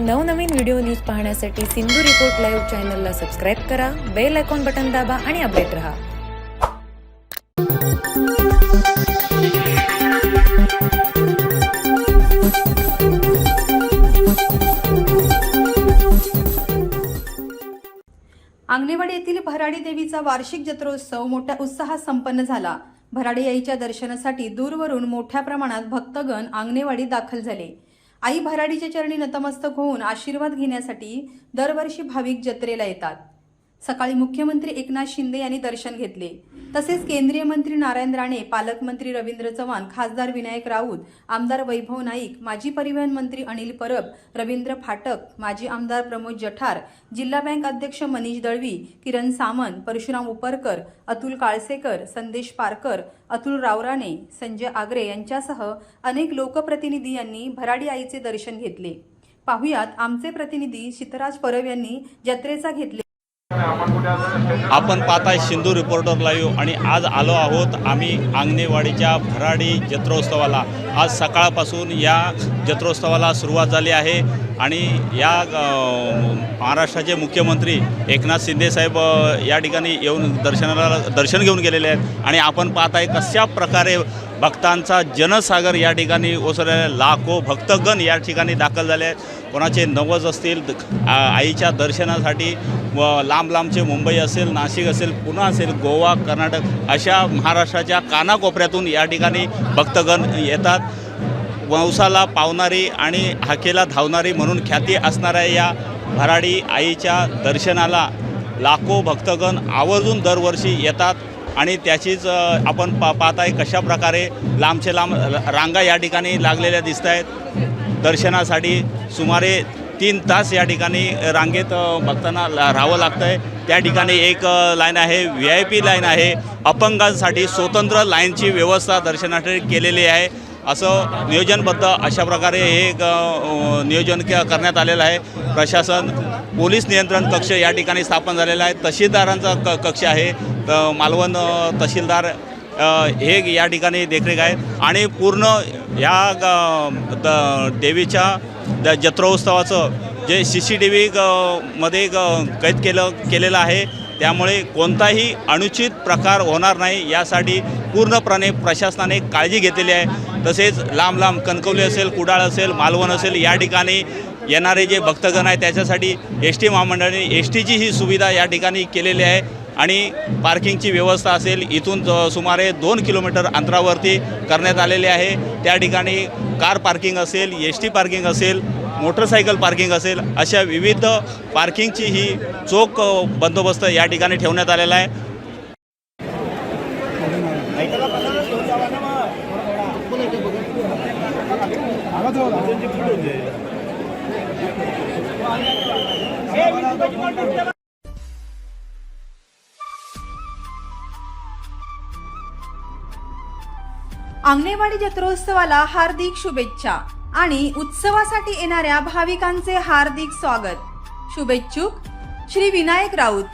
नवनवीन video news पाहण्यासाठी Sindhu report live चॅनलला सबस्क्राईब करा बेल आयकॉन बटन दाबा आणि अपडेट रहा. आंगणेवाडी येथील भराडी देवीचा वार्षिक जत्रोत्सव मोठ्या उत्साहात संपन्न झाला. भराडी आईच्या दर्शनासाठी दूरवरून मोठ्या प्रमाणात भक्तगण आंगणेवाडी दाखल झाले. आई भराडीच्या चरणी नतमस्तक होऊन आशीर्वाद घेण्यासाठी दरवर्षी भाविक जत्रेला येतात. सकाळी मुख्यमंत्री एकनाथ शिंदे यांनी दर्शन घेतले. तसेच केंद्रीय मंत्री नारायण राणे पालकमंत्री रवींद्र चव्हाण खासदार विनायक राऊत आमदार वैभव नाईक माजी परिवहन मंत्री अनिल परब रवींद्र फाटक माजी आमदार प्रमोद जठार जिल्हा बँक अध्यक्ष मनीष दळवी किरण सामंत परशुराम उपरकर अतुल काळसेकर संदेश पारकर अतुल रावराणे संजय आगरे यांच्यासह अनेक लोकप्रतिनिधी यांनी भराडी आईचे दर्शन घेतले. पाहुयात आमचे प्रतिनिधी शीतराज परब यांनी जत्रेचा घेतले आपण पाहताय सिंधू रिपोर्टर लाईव्ह आणि आज आलो आहोत आम्ही आंगणेवाडीच्या भराडी जत्रोत्सवाला. आज सकाळपासून या जत्रोत्सवाला सुरुवात झाली आहे आणि या महाराष्ट्राचे मुख्यमंत्री एकनाथ शिंदेसाहेब या ठिकाणी येऊन दर्शनाला दर्शन घेऊन गेलेले आहेत. आणि आपण पाहताय कशा प्रकारे भक्तांचा जनसागर या ठिकाणी ओसरलेला लाखो भक्तगण या ठिकाणी दाखल झाले आहेत. कोणाचे नवज असतील आईच्या दर्शनासाठी व लांब लांबचे मुंबई असेल नाशिक असेल पुणे असेल गोवा कर्नाटक अशा महाराष्ट्राच्या कानाकोपऱ्यातून या ठिकाणी भक्तगण येतात. वंशाला पावणारी आणि हाकेला धावणारी म्हणून ख्याती असणाऱ्या या भराडी आईच्या दर्शनाला लाखो भक्तगण आवर्जून दरवर्षी येतात आणि त्याचीच आपण पा पाहताय कशा प्रकारे लांबचे लांब रांगा या ठिकाणी लागलेल्या दिसत आहेत दर्शनासाठी सुमारे तीन तास या ठिकाणी रांगेत भक्तांना राहावं लागतं आहे त्या ठिकाणी एक लाईन आहे व्ही आय पी लाईन आहे. अपंगांसाठी स्वतंत्र लाईनची व्यवस्था दर्शनासाठी केलेली आहे. असं नियोजनबद्ध अशा प्रकारे हे नियोजन क- करण्यात आलेलं आहे. प्रशासन पोलीस नियंत्रण कक्ष या ठिकाणी स्थापन झालेला आहे. तहसीलदारांचा क कक्ष आहे. त- मालवण तहसीलदार हे या ठिकाणी देखरेख आहे. आणि पूर्ण या ग- द- देवीच्या द जत्रोत्सवाचं जे सी सी टी व्ही मध्ये ग- कैद केलं केलेलं आहे त्यामुळे कोणताही अनुचित प्रकार होणार नाही. यासाठी पूर्णपणे प्रशासनाने काळजी घेतलेली आहे. तसेच लांब लांब कणकवली असेल कुडाळ असेल मालवण असेल या ठिकाणी येणारे जे भक्तगण आहे त्याच्यासाठी एस टी महामंडळाने एस टीची ही सुविधा या ठिकाणी केलेली आहे. आणि पार्किंगची व्यवस्था असेल इथून सुमारे दोन किलोमीटर अंतरावरती करण्यात आलेले आहे. त्या ठिकाणी कार पार्किंग असेल एस टी पार्किंग असेल मोटरसायकल पार्किंग असेल अशा विविध पार्किंगची ही चोख बंदोबस्त या ठिकाणी ठेवण्यात आलेला आहे. आंगणेवाडी जत्रोत्सवाला हार्दिक शुभेच्छा आणि उत्सवासाठी येणाऱ्या भाविकांचे हार्दिक स्वागत. शुभेच्छुक श्री विनायक राऊत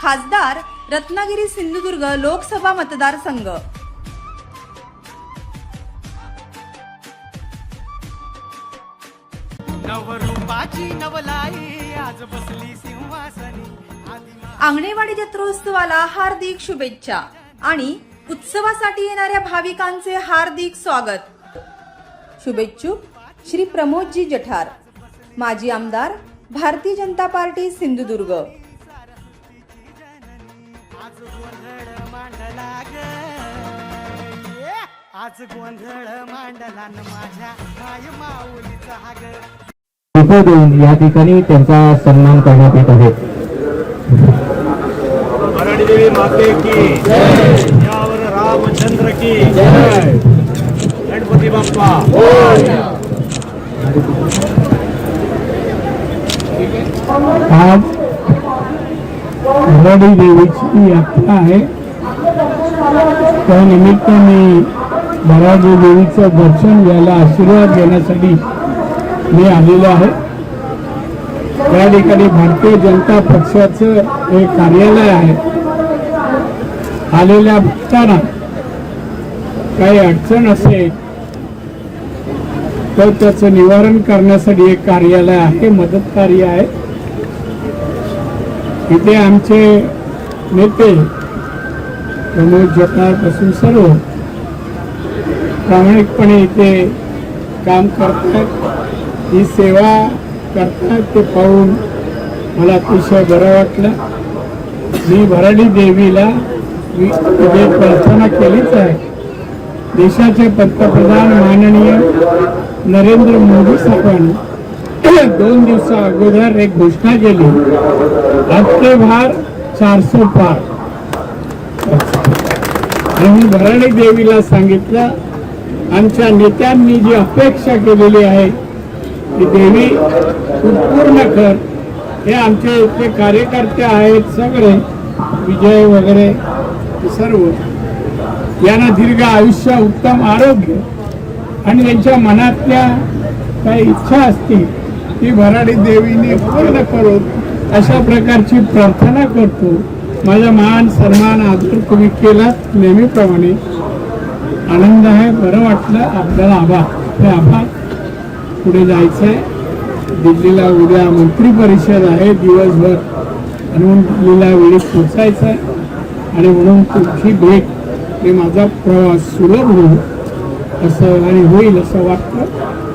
खासदार रत्नागिरी सिंधुदुर्ग लोकसभा मतदारसंघ. नवरूपाची नवलाई आज बसली सिंहासनी. आदिमा आंगणेवाडी जत्रोत्सवाला हार्दिक शुभेच्छा आणि उत्सवासाठी येणाऱ्या भाविकांचे हार्दिक स्वागत. शुभेच्छुक श्री प्रमोदजी जठार माजी आमदार भारतीय जनता पार्टी सिंधुदुर्ग. आज गोंधळ मांडला ग. ये, आज गोंधळ मांडला न माझ्या माय माऊलीचा ग कृपया देऊन या ठिकाणी त्यांचा सन्मान करण्यात येत आहे. देवी माते की यावर रामचंद्र की गणपती बाप्पा। आज भराडी देवीची यात्रा आहे. त्या निमित्त मी भराडी देवीचं दर्शन घ्यायला आशीर्वाद घेण्यासाठी मी आलेलो आहे. त्या ठिकाणी भारतीय जनता पक्षाचं एक कार्यालय आहे. आलेल्या भक्तांना काही अडचण असेल तर त्याचं निवारण करण्यासाठी एक कार्यालय आहे मदत कार्य आहे. इथे आमचे नेते प्रमोद जटापासून सर्व प्रामाणिकपणे इथे काम करतात. ही सेवा करतात ते पाहून मला अतिशय बरं वाटलं. मी भराडी देवीला मी प्रार्थना केलीच आहे. देशाचे पंतप्रधान माननीय नरेंद्र मोदी साहेबांनी दोन दिवसा अगोदर एक घोषणा केली. हप्ते भार चारशे पार. आणि मी देवीला सांगितलं आमच्या नेत्यांनी जी अपेक्षा केलेली आहे ती देवी पूर्ण कर. हे आमचे इथले कार्यकर्ते आहेत सगळे विजय वगैरे सर्व. यांना दीर्घ आयुष्य उत्तम आरोग्य आणि त्यांच्या मनातल्या काही इच्छा असतील ती भराडी देवीने पूर्ण करो अशा प्रकारची प्रार्थना करतो. माझा मान सन्मान आदर तुम्ही केलात नेहमीप्रमाणे. आनंद आहे बरं वाटलं आपल्याला आभार हे आभार पुढे जायचं आहे दिल्लीला उद्या मंत्री परिषद आहे दिवसभर. म्हणून दिल्लीला वेळेत पोचायचं आहे आणि म्हणून तुमची भेट हे माझा प्रवास सुलभ होईल असं आणि होईल असं वाटतं.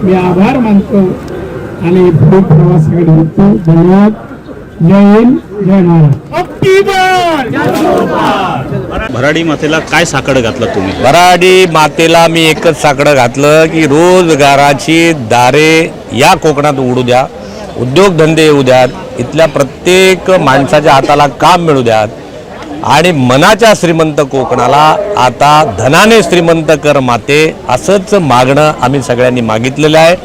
मी आभार मानतो आणि पुढे प्रवासाकडे येतो धन्यवाद. जय हिंद जय महाराज भराडी मातेला काय साकड घातलं तुम्ही? वराडी मातेला मी एकच साकडं घातलं की रोजगाराची दारे या कोकणात उघडू द्या उद्योगधंदे येऊ द्यात इथल्या प्रत्येक माणसाच्या हाताला काम मिळू द्यात. आणि मनाच्या श्रीमंत कोकणाला आता धनाने श्रीमंत कर माते असंच मागणं आम्ही सगळ्यांनी मागितलेलं आहे.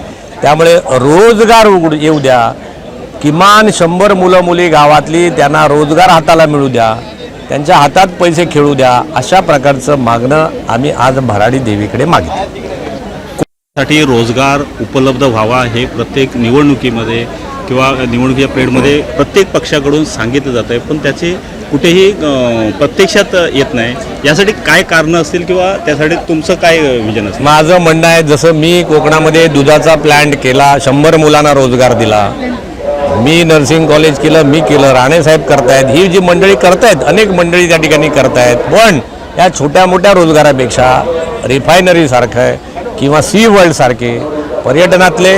त्यामुळे रोजगार उघड येऊ द्या. किमान शंभर मुलं मुली गावातली त्यांना रोजगार हाताला मिळू द्या. त्यांच्या हातात पैसे खेळू द्या. अशा प्रकारचं मागणं आम्ही आज भराडी देवीकडे मागितलं. साठी रोजगार उपलब्ध व्हावा हे प्रत्येक निवडणुकीमध्ये किंवा निवडणुकीच्या पिरियडमध्ये प्रत्येक पक्षाकडून सांगितलं जातं आहे पण त्याचे कुठेही प्रत्यक्षात येत नाही. यासाठी काय कारणं असतील किंवा त्यासाठी तुमचं काय विजन असेल माझं म्हणणं आहे जसं मी कोकणामध्ये दुधाचा प्लॅन्ट केला शंभर मुलांना रोजगार दिला. मी नर्सिंग कॉलेज केलं मी केलं राणेसाहेब करतायत. ही जी मंडळी करतायत अनेक मंडळी त्या ठिकाणी करतायत. पण या छोट्या मोठ्या रोजगारापेक्षा रिफायनरीसारखं किंवा सी वर्ल्डसारखे पर्यटनातले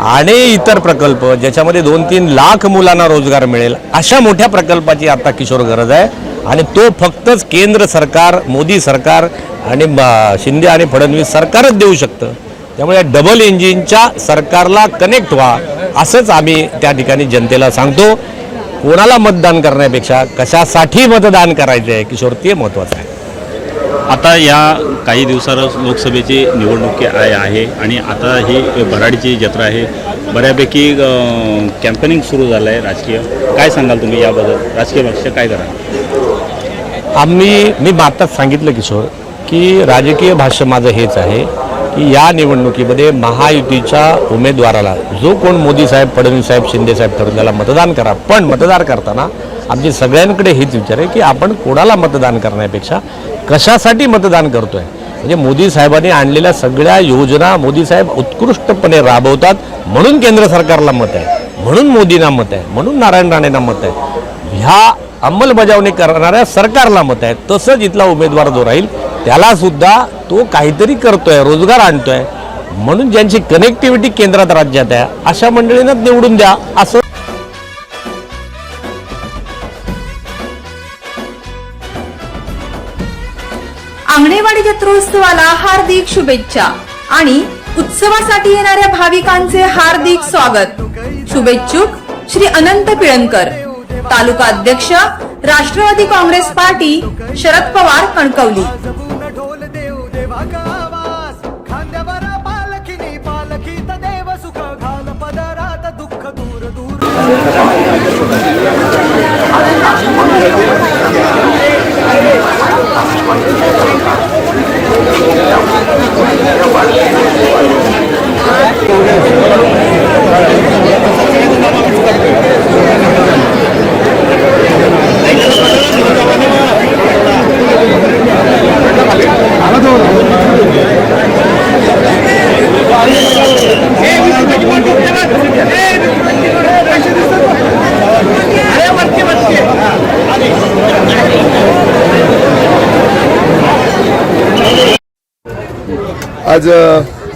आणि इतर प्रकल्प ज्याच्यामध्ये दोन तीन लाख मुलांना रोजगार मिळेल अशा मोठ्या प्रकल्पाची आता किशोर गरज आहे. आणि तो फक्तच केंद्र सरकार मोदी सरकार आणि म- शिंदे आणि फडणवीस सरकारच देऊ शकतं. त्यामुळे डबल इंजिनच्या सरकारला कनेक्ट व्हा असंच आम्ही त्या ठिकाणी जनतेला सांगतो. कोणाला मतदान करण्यापेक्षा कशासाठी मतदान करायचं आहे किशोर ते महत्त्वाचं आहे. आता या काही दिवसावर लोकसभेची निवडणूक आहे आहे आणि आता ही भराडीची जत्रा आहे. बऱ्यापैकी कॅम्पेनिंग सुरू झालं आहे राजकीय. काय सांगाल तुम्ही याबद्दल? राजकीय पक्ष काय करा? आम्ही मी आत्ताच सांगितलं किशोर की राजकीय भाष्य माझं हेच आहे की या निवडणुकीमध्ये महायुतीच्या उमेदवाराला जो कोण मोदी साहेब फडणवीस साहेब शिंदे साहेब ठरवून त्याला मतदान करा. पण मतदान करताना आमची सगळ्यांकडे हेच विचार आहे की आपण कोणाला मतदान करण्यापेक्षा कशासाठी मतदान करतोय? म्हणजे मोदी साहेबांनी आणलेल्या सगळ्या योजना मोदी साहेब उत्कृष्टपणे राबवतात म्हणून केंद्र सरकारला मत आहे म्हणून मोदींना मत आहे म्हणून नारायण राणेंना मत आहे. ह्या अंमलबजावणी करणाऱ्या सरकारला मत आहे तसंच इथला उमेदवार जो राहील त्यालासुद्धा तो काहीतरी करतोय रोजगार आणतोय म्हणून ज्यांची कनेक्टिव्हिटी केंद्रात राज्यात आहे अशा मंडळींना निवडून द्या असं आंगणेवाडी जत्रोत्सवाला हार्दिक शुभेच्छा आणि उत्सवासाठी येणाऱ्या भाविकांचे हार्दिक स्वागत. शुभेच्छुक श्री अनंत पिळणकर तालुका अध्यक्ष राष्ट्रवादी काँग्रेस पार्टी शरद पवार कणकवली. दुःख दूर दूर Thank you. आज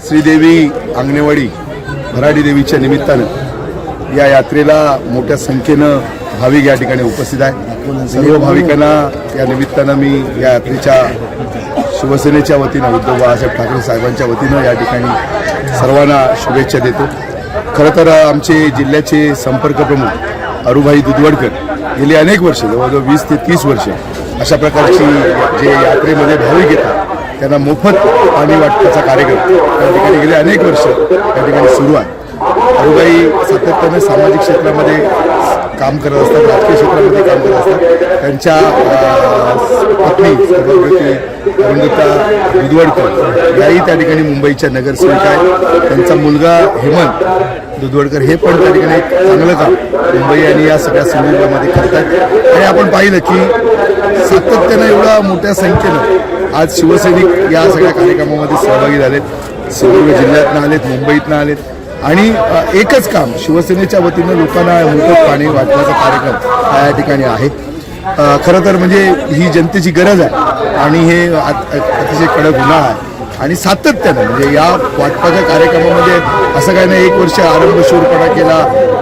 श्रीदेवी आंगणेवाडी भराडी देवीच्या निमित्तानं या यात्रेला मोठ्या संख्येनं भाविक या ठिकाणी उपस्थित आहे सर्व भाविकांना या निमित्तानं मी या यात्रेच्या शिवसेनेच्या वतीनं उद्धव बाळासाहेब ठाकरे साहेबांच्या वतीनं या ठिकाणी सर्वांना शुभेच्छा देतो. खरं तर आमचे जिल्ह्याचे संपर्क प्रमुख अरुभाई दुधवडकर गेली अनेक वर्ष जवळजवळ वीस ते तीस वर्ष अशा प्रकारची जे यात्रेमध्ये भाविक येतात त्यांना मोफत पाणी वाटपाचा कार्यक्रम त्या ठिकाणी गेले अनेक वर्ष त्या ठिकाणी सुरू आहे. अरुबाई सातत्याने सामाजिक क्षेत्रामध्ये काम करत असतात राजकीय क्षेत्रामध्ये काम करत असतात. त्यांच्या पत्नी सभागृती अरुंधता दुधवडकर याही त्या ठिकाणी मुंबईच्या नगरसेविका आहेत. त्यांचा मुलगा हेमंत दुधवडकर हे पण त्या ठिकाणी एक चांगलं काम मुंबई आणि या सगळ्या सिंधुदुर्गामध्ये करतात आणि आपण पाहिलं की सातत्यानं एवढ्या मोठ्या संख्येनं आज शिवसैनिक या सगळ्या कार्यक्रमामध्ये सहभागी झालेत. सिंधुदुर्ग जिल्ह्यातनं आलेत मुंबईतनं आलेत. आणि एकच काम शिवसेनेच्या वतीनं लोकांना मोफत पाणी वाटण्याचा कार्यक्रम या ठिकाणी आहे. खरं तर म्हणजे ही जनतेची गरज आहे आणि हे अतिशय कडक गुन्हा आहे. आणि सातत्यानं म्हणजे या वाटपाच्या कार्यक्रमामध्ये असं काही नाही एक वर्ष आरंभ शूरपणा केला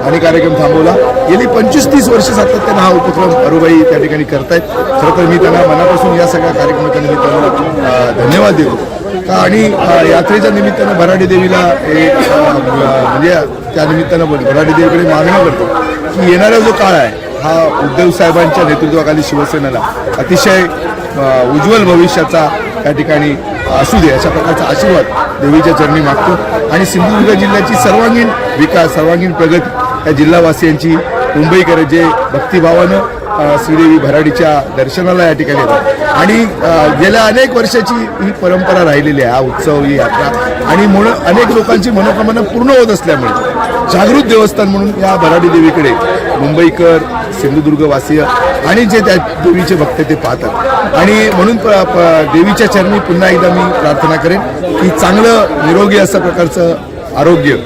आणि कार्यक्रम थांबवला. गेली पंचवीस तीस वर्ष सातत्यानं हा उपक्रम अरुबाई त्या ठिकाणी करतायत. खरं तर मी त्यांना मनापासून या सगळ्या कार्यक्रमाच्या निमित्तानं धन्यवाद देतो. आणि यात्रेच्या निमित्तानं भराडी देवीला एक म्हणजे त्या निमित्तानं भराडी देवीकडे मागणं करतो की येणारा जो काळ आहे हा उद्धव साहेबांच्या नेतृत्वाखाली शिवसेनेला अतिशय उज्ज्वल भविष्याचा त्या ठिकाणी असू दे अशा प्रकारचा आशीर्वाद देवीच्या चरणी मागतो. आणि सिंधुदुर्ग जिल्ह्याची सर्वांगीण विकास सर्वांगीण प्रगती या जिल्हावासियांची मुंबईकर जे भक्तिभावानं श्रीदेवी भराडीच्या दर्शनाला या ठिकाणी येतात. आणि गेल्या अनेक वर्षाची ही परंपरा राहिलेली आहे हा उत्सव ही यात्रा. आणि म्हणून अनेक लोकांची मनोकामना पूर्ण होत असल्यामुळे जागृत देवस्थान म्हणून या भराडी देवीकडे मुंबईकर सिंधुदुर्गवासीय आणि जे त्या देवीचे भक्त ते पाहतात. आणि म्हणून प- देवीच्या चरणी पुन्हा एकदा मी प्रार्थना करेन की चांगलं निरोगी असं प्रकारचं आरोग्य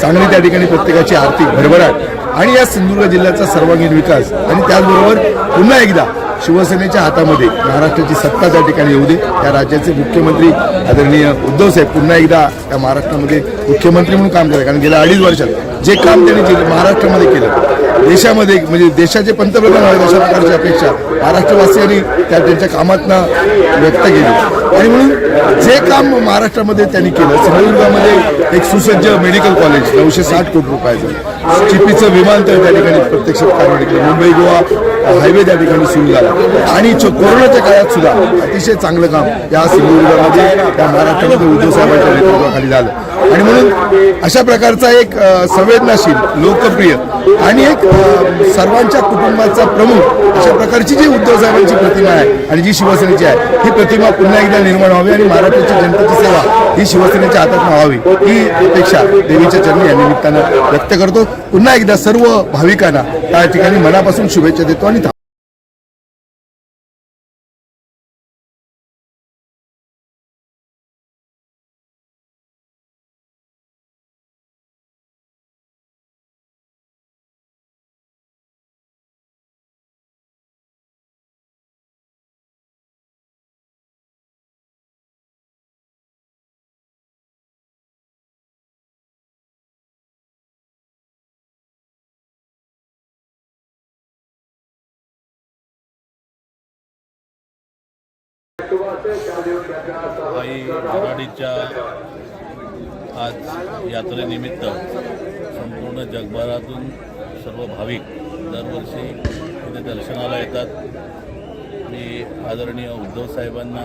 चांगली त्या ठिकाणी प्रत्येकाची आर्थिक भरभराट आणि या सिंधुदुर्ग जिल्ह्याचा सर्वांगीण विकास. आणि त्याचबरोबर पुन्हा एकदा शिवसेनेच्या हातामध्ये महाराष्ट्राची सत्ता त्या ठिकाणी येऊ दे. त्या राज्याचे मुख्यमंत्री आदरणीय उद्धव साहेब पुन्हा एकदा त्या महाराष्ट्रामध्ये मुख्यमंत्री म्हणून काम करतात. कारण गेल्या अडीच वर्षात जे काम त्यांनी महाराष्ट्रामध्ये केलं देशामध्ये म्हणजे देशाचे पंतप्रधान व्हावेत अशा प्रकारची अपेक्षा महाराष्ट्रवासियांनी त्या त्यांच्या कामातनं व्यक्त केली. आणि म्हणून जे काम महाराष्ट्रामध्ये त्यांनी केलं सिंधुदुर्गामध्ये एक सुसज्ज मेडिकल कॉलेज नऊशे साठ कोटी रुपयाचं. चिपीचं विमानतळ त्या ठिकाणी प्रत्यक्ष कारवाई केलं. मुंबई गोवा हायवे त्या ठिकाणी सुरू झाला. आणि कोरोनाच्या काळात सुद्धा अतिशय चांगलं काम या सिंधुदुर्गामध्ये त्या महाराष्ट्रामध्ये उद्धव साहेबांच्या नेतृत्वाखाली झालं. आणि म्हणून अशा प्रकारचा एक संवेदनाशील लोकप्रिय आणि एक सर्वांच्या कुटुंबाचा प्रमुख अशा प्रकारची जी उद्धव साहेबांची प्रतिमा आहे आणि जी शिवसेनेची आहे ही प्रतिमा पुन्हा एकदा निर्माण व्हावी आणि महाराष्ट्राची जनतेची सेवा ही शिवसेनेच्या हातात व्हावी ही अपेक्षा देवीच्या चरणी या निमित्तानं व्यक्त करतो. पुन्हा एकदा सर्व भाविकांना त्या ठिकाणी मनापासून शुभेच्छा देतो आणि आई आघाडीच्या आज यात्रेनिमित्त संपूर्ण जगभरातून सर्व भाविक दरवर्षी इथे दर्शनाला येतात. मी आदरणीय उद्धव साहेबांना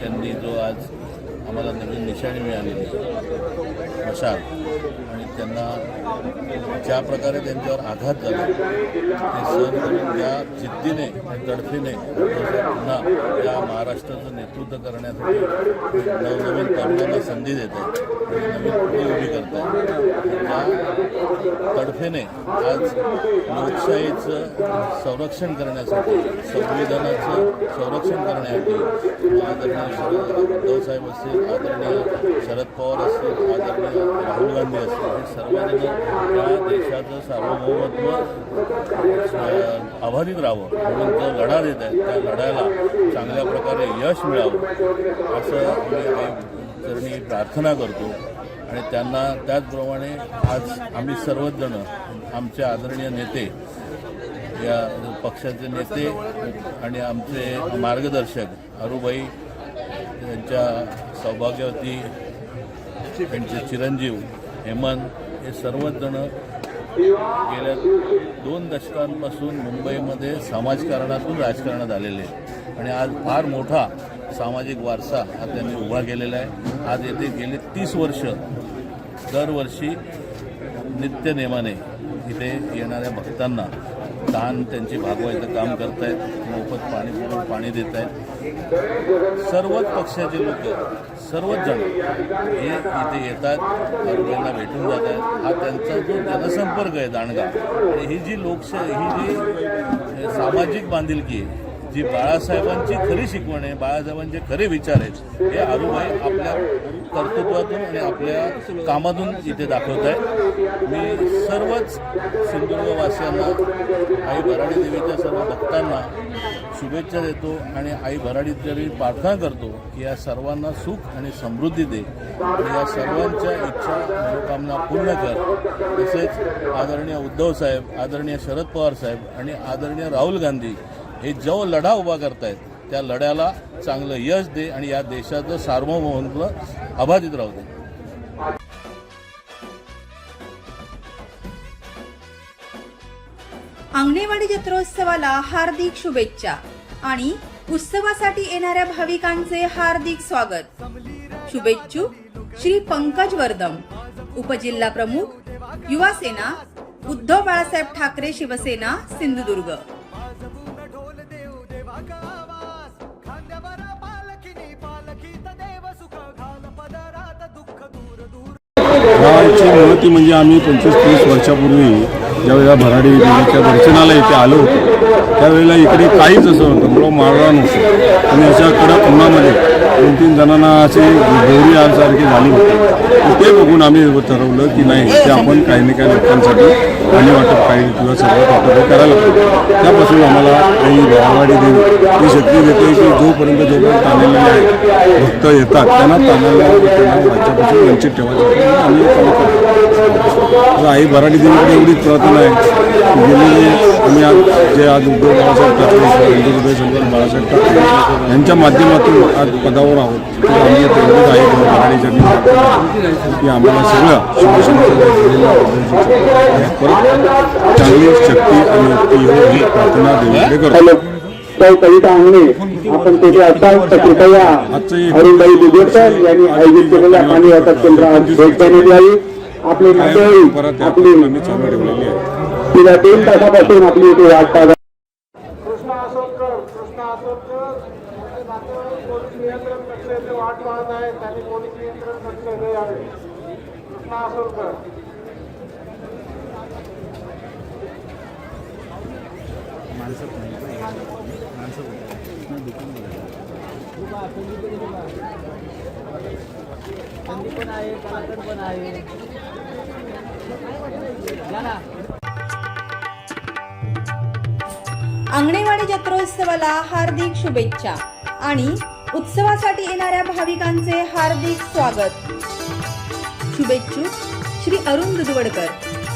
त्यांनी जो आज आम्हाला नवीन निशाणी मिळालेली मशाल आणि त्यांना ज्या प्रकारे त्यांच्यावर आघात झाला ते सहन करून त्या जिद्दीने तडफीने पुन्हा या महाराष्ट्राचं नेतृत्व करण्यासाठी नवनवीन तरुणांना संधी देत आहे नवीन पुढे उभी करत आहे त्या तडफेने आज लोकशाहीचं संरक्षण करण्यासाठी संविधानाचं संरक्षण करण्यासाठी आदरणीय शरद उद्धवसाहेब असतील आदरणीय शरद पवार असतील आदरणीय राहुल गांधी असतील हे सर्वांनी त्या देशाचं सार्वभौमत्व अबाधित राहावं म्हणून जो लढा देत आहेत त्या लढ्याला चांगल्या प्रकारे यश मिळावं असं आम्ही प्रार्थना करतो. आणि त्यांना त्याचप्रमाणे आज आम्ही सर्वजण आमचे आदरणीय नेते या पक्षाचे नेते आणि आमचे मार्गदर्शक अरुबाई यांच्या सौभाग्यवती त्यांचे चिरंजीव हेमंत हे सर्वजण गेल्या दोन दशकांपासून मुंबईमध्ये समाजकारणातून राजकारणात आलेले आणि आज फार मोठा सामाजिक वारसा हा त्यांनी उभा केलेला आहे. आज येथे गेले तीस वर्ष. दरवर्षी नित्यनेमाने इथे येणाऱ्या भक्तांना तहान त्यांची भागवायचं काम करतायत मोफत पाणी पुरवून पाणी देत आहेत सर्वच पक्षाचे लोक सर्वच जण हे इथे येतात आरोग्यांना भेटून जात आहेत हा त्यांचा जो जनसंपर्क आहे दांडगा आणि ही जी लोकशाही ही जी सामाजिक बांधिलकी आहे जी बाळासाहेबांची खरी शिकवण आहे बाळासाहेबांचे खरे विचार आहेत हे आरुबाई आपल्या कर्तृत्वातून आणि आपल्या कामातून इथे दाखवत आहे मी सर्वच सिंधुदुर्गवासियांना आई भराडी देवीच्या सर्व भक्तांना शुभेच्छा देतो आणि आई भराडी देवी प्रार्थना करतो की या सर्वांना सुख आणि समृद्धी दे. आणि या सर्वांच्या इच्छा मनोकामना पूर्ण कर. तसेच आदरणीय उद्धव साहेब आदरणीय शरद पवार साहेब आणि आदरणीय राहुल गांधी हे जो लढा उभा करतायत त्या लढ्याला चांगलं यश दे आणि या देशाचं सार्वभौमत्व अबाधित राहू दे. आंगणेवाडी जत्रोत्सवाला हार्दिक शुभेच्छा आणि उत्सवासाठी येणाऱ्या भाविकांचे हार्दिक स्वागत. शुभेच्छुक श्री पंकज वर्धम उपजिल्हा प्रमुख युवा सेना उद्धव बाळासाहेब ठाकरे शिवसेना सिंधुदुर्ग. गावाची म्हणजे आम्ही पंचवीस तीस वर्षापूर्वी ज्यावेळेला भराडी देवीच्या दर्शनाला इथे आलो होतो त्यावेळेला इकडे काहीच असं होतं मुळं मारला नव्हतं आणि अशा कडक उन्हामध्ये दोन तीन जणांना अशी गोरी आरसारखी झाली होती. ते बघून आम्ही ठरवलं की नाही ते आपण काही ना काही लोकांसाठी पाणी वाटप काही किंवा सर्वात वाटप करायला पाहिजे. त्यापासून आम्हाला काही भराडी देवी ही शक्ती देते की जोपर्यंत जोपर्यंत ताणलेले भक्त येतात त्यांना ताणायला त्यांना राज्यापासून वंचित ठेवायचं आम्ही हे आई भराडी देवीकडे एवढीच प्रार्थना आहे गेलेले आम्ही आज जे आज उद्धव बाळासाहेब ठाकरे हिंदू शंकर बाळासाहेब ठाकरे यांच्या माध्यमातून आज पदावर आहोत तर आम्ही तेवढीच आई भराडीच्या की आम्हाला सगळं शिवसेनेचं परत चांगली शक्ती आणि युक्ती येऊ ही प्रार्थना देवीकडे करतो. कविता अंगणे आपण तेथे असाल तर कृपया अरुणबाई दुधेकर यांनी आयोजित केलेल्या पाणी वाटप केंद्रावर भेट देण्यात यावी आपले नातेवाईक परत आपली आहे. तिला तीन तासापासून आपली इथे वाट पाहत कृष्णा असोदकर कृष्णा असोदकर नातेवाईक पोलीस नियंत्रण कक्षेचे वाट पाहत आहेत. त्यांनी पोलीस नियंत्रण कक्ष येथे यावे. कृष्णा असोदकर आंगणेवाडी जत्रोत्सवाला हार्दिक शुभेच्छा. आणि उत्सवासाठी येणाऱ्या भाविकांचे हार्दिक स्वागत. शुभेच्छुक श्री अरुण दुधवडकर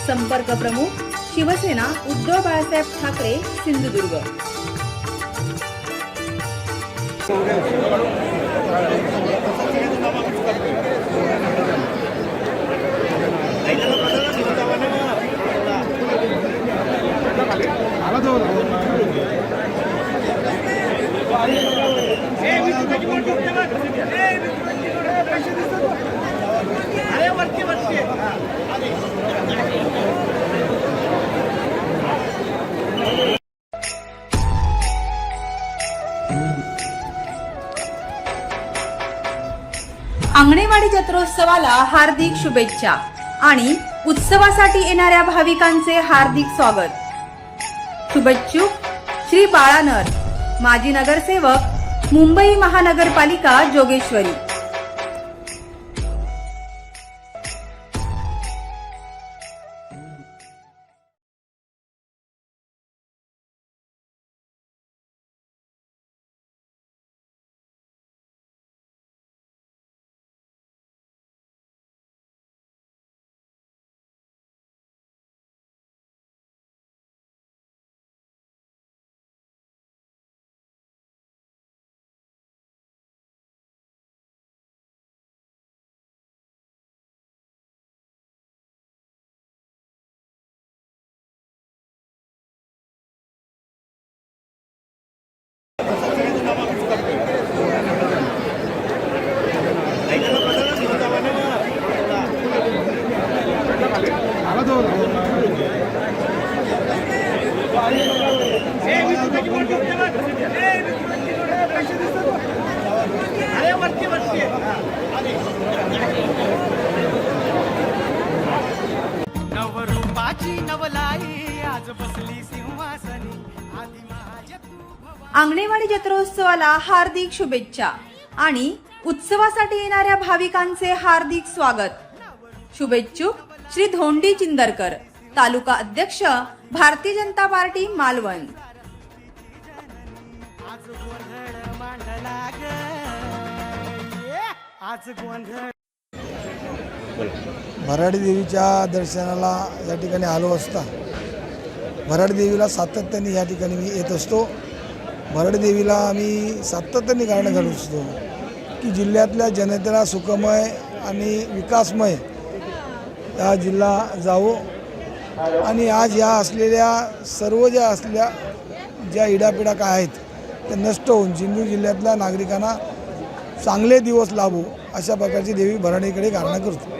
संपर्क प्रमुख शिवसेना उद्धव बाळासाहेब ठाकरे सिंधुदुर्ग. आंगणेवाडी जत्रोत्सवाला हार्दिक शुभेच्छा आणि उत्सवासाठी येणाऱ्या भाविकांचे हार्दिक स्वागत. शुभेच्छुक श्री बाळानर. माजी नगरसेवक मुंबई महानगरपालिका जोगेश्वरी. आंगणेवाडी जत्रोत्सवाला हार्दिक शुभेच्छा आणि उत्सवासाठी येणाऱ्या भाविकांचे हार्दिक स्वागत. शुभेच्छुक श्री धोंडी चिंदरकर तालुका अध्यक्ष भारतीय जनता पार्टी मालवण. आज गोंधळ मांडला ग. ये, आज गोंधळ. भराडी देवीच्या दर्शनाला या ठिकाणी आलो असता भराडी देवीला सातत्याने या ठिकाणी मी येत असतो. भरडदेवीला आम्ही सातत्याने गाणं घालू इच्छितो की जिल्ह्यातल्या जनतेला सुखमय आणि विकासमय हा जिल्हा जावो. आणि आज या असलेल्या सर्व ज्या असल्या ज्या इडापिडा काय आहेत त्या नष्ट होऊन सिंधू जिल्ह्यातल्या नागरिकांना चांगले दिवस लाभो अशा प्रकारची देवी भरणीकडे गारणा करतो.